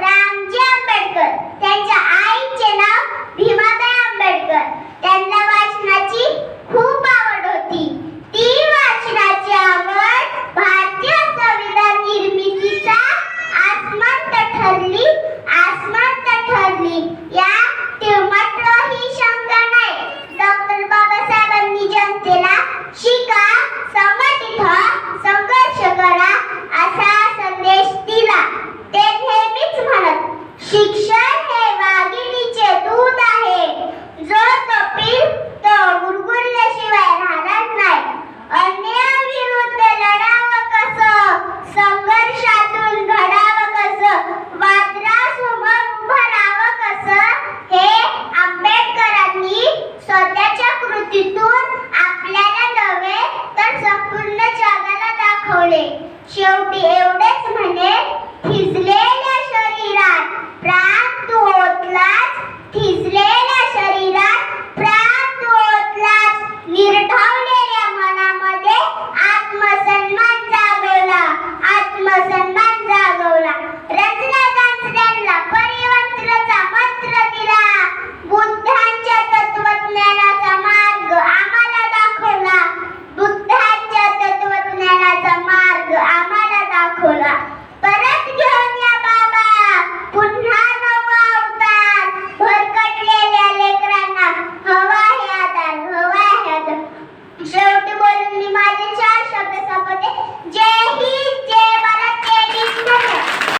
Rambo. शिकवले शेवटी एवढेच म्हणे. Jim.